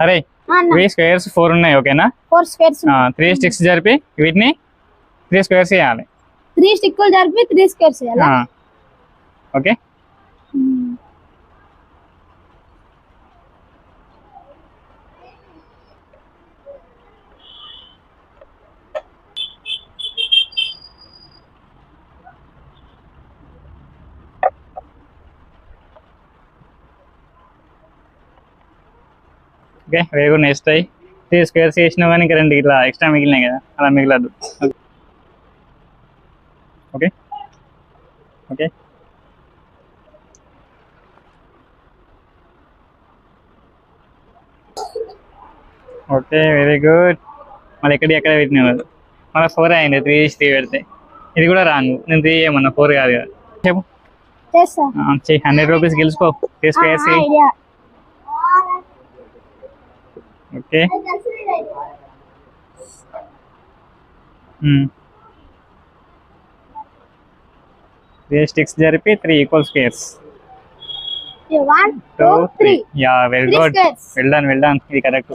అరే ఇవి squares four ఉన్నాయి ఓకేనా ఫోర్ స్క్వేర్స్ త్రీ స్టిక్స్ జరిపి వీటిని త్రీ స్క్వేర్స్ చేయాలి. త్రీ స్టిక్కులు జరిపి త్రీ స్క్వేర్స్ చేయాలా? ఓకే ఓకే నెక్స్ట్ అయ్యి త్రీ స్క్వేర్స్ చేసినా కానీ ఇంకా రెండు ఇట్లా ఎక్స్ట్రా మిగిలినాయి కదా అలా మిగలదు. Okay okay. Okay very good మళ్ళీ ఎక్కడి ఎక్కడ పెట్టినావు? మళ్ళీ ఫోర్ అయింది త్రీ త్రీ పెడితే. ఇది కూడా రాంగ్ నేను త్రీ చేయమన్నా ఫోర్ కాదు కదా. చెప్పు. Hundred rupees గెలుచుకో. Idea okay. Three sticks జరిపి three equal squares three yeah Three. Good. Well done well done ఇది కరెక్ట్